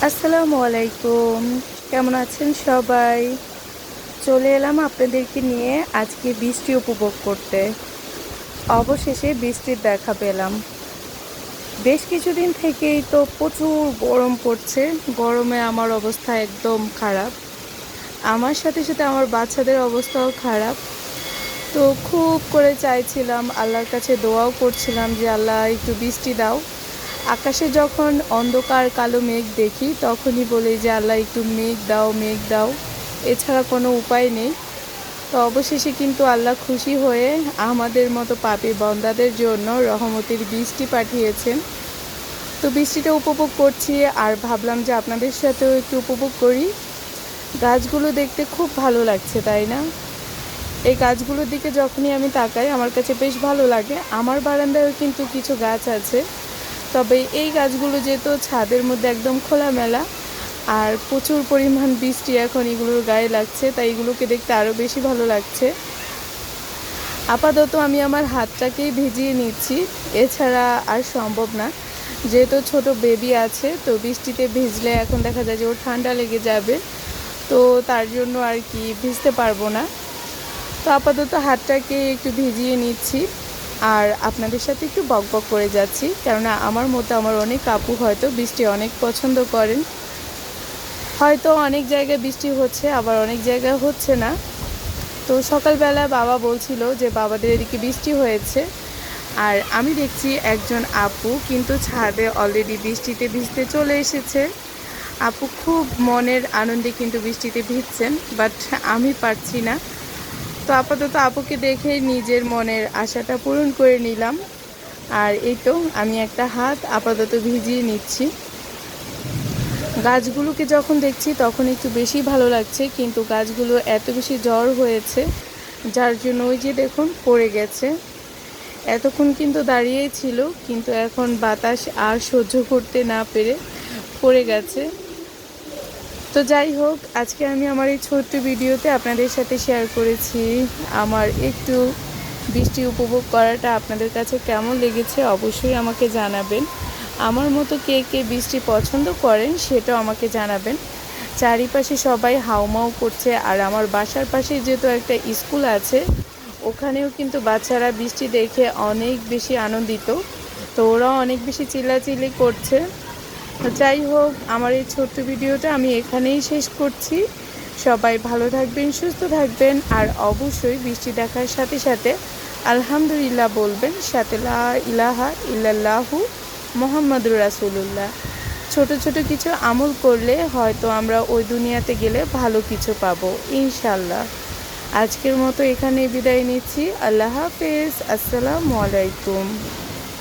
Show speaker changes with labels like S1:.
S1: আসসালামু আলাইকুম। কেমন আছেন সবাই? চলে এলাম আপনাদেরকে নিয়ে আজকে বৃষ্টি উপভোগ করতে। অবশেষে বৃষ্টির দেখা পেলাম। বেশ কিছুদিন থেকেই তো প্রচুর গরম পড়ছে। গরমে আমার অবস্থা একদম খারাপ। আমার সাথে সাথে আমার বাচ্চাদের অবস্থাও খারাপ। তো খুব করে চাইছিলাম, আল্লাহর কাছে দোয়াও করছিলাম যে, আল্লাহ, একটু বৃষ্টি দাও। আকাশে যখন অন্ধকার, কালো মেঘ দেখি, তখনই বলি যে, আল্লাহ, একটু মেঘ দাও মেঘ দাও। এছাড়া কোনো উপায় নেই। তো অবশেষে কিন্তু আল্লাহ খুশি হয়ে আমাদের মতো পাপি বন্দাদের জন্য রহমতের বৃষ্টি পাঠিয়েছেন। তো বৃষ্টিটা উপভোগ করছি আর ভাবলাম যে আপনাদের সাথেও একটু উপভোগ করি। গাছগুলো দেখতে খুব ভালো লাগছে, তাই না? এই গাছগুলোর দিকে যখনই আমি তাকাই, আমার কাছে বেশ ভালো লাগে। আমার বারান্দায়ও কিন্তু কিছু গাছ আছে। তবে এই গাছগুলো যেহেতু ছাদের মধ্যে একদম খোলামেলা, আর প্রচুর পরিমাণ বৃষ্টি এখন এগুলোর গায়ে লাগছে, তাই এগুলোকে দেখতে আরও বেশি ভালো লাগছে। আপাতত আমি আমার হাতটাকেই ভিজিয়ে নিচ্ছি, এছাড়া আর সম্ভব না। যেহেতু ছোট বেবি আছে, তো বৃষ্টিতে ভিজলে এখন দেখা যায় যে ওর ঠান্ডা লেগে যাবে, তো তার জন্য আর কি ভিজতে পারব না। তো আপাতত হাতটাকে একটু ভিজিয়ে নিচ্ছি। আর আপনাদের সাথে একটু বক বক করে যাচ্ছি, কেননা আমার মতো আমার অনেক আপু হয়তো বৃষ্টি অনেক পছন্দ করেন। হয়তো অনেক জায়গায় বৃষ্টি হচ্ছে, আবার অনেক জায়গায় হচ্ছে না। তো সকালবেলা বাবা বলছিল যে বাবাদের এদিকে বৃষ্টি হয়েছে। আর আমি দেখছি একজন আপু কিন্তু ছাদে অলরেডি বৃষ্টিতে ভিজতে চলে এসেছে। আপু খুব মনের আনন্দে কিন্তু বৃষ্টিতে ভিজছেন বাট আমি পারছি না। তো আপাতত আপুকে দেখে নিজের মনের আশাটা পূরণ করে নিলাম। আর এই তো, আমি একটা হাত আপাতত ভিজিয়ে নিচ্ছি। গাছগুলোকে যখন দেখছি তখন একটু বেশি ভালো লাগছে, কিন্তু গাছগুলো এত বেশি জ্বর হয়েছে, যার জন্য ওই যে দেখুন পড়ে গেছে। এতক্ষণ কিন্তু দাঁড়িয়েই ছিল, কিন্তু এখন বাতাস আর সহ্য করতে না পেরে পড়ে গেছে। তো যাই হোক, আজকে আমি আমার এই ছোট্ট ভিডিওতে আপনাদের সাথে শেয়ার করেছি। আমার একটু বৃষ্টি উপভোগ করাটা আপনাদের কাছে কেমন লেগেছে অবশ্যই আমাকে জানাবেন। আমার মতো কে কে বৃষ্টি পছন্দ করেন সেটাও আমাকে জানাবেন। চারিপাশে সবাই হাউমাউ করছে আর আমার বাসার পাশে যেহেতু একটা স্কুল আছে, ওখানেও কিন্তু বাচ্চারা বৃষ্টি দেখে অনেক বেশি আনন্দিত। তো ওরাও অনেক বেশি চিল্লাচিল্লি করছে। যাই হোক, আমার এই ছোট্ট ভিডিওটা আমি এখানেই শেষ করছি। সবাই ভালো থাকবেন, সুস্থ থাকবেন, আর অবশ্যই বৃষ্টি দেখার সাথে সাথে আলহামদুলিল্লাহ বলবেন, সাথে ইলাহা ইল্লাল্লাহু মোহাম্মদুর রাসুলুল্লাহ। ছোট ছোট কিছু আমল করলে হয়তো আমরা ওই দুনিয়াতে গেলে ভালো কিছু পাবো ইনশাল্লাহ আজকের মতো এখানে বিদায় নিচ্ছি। আল্লাহ হাফেজ। আসসালামু আলাইকুম।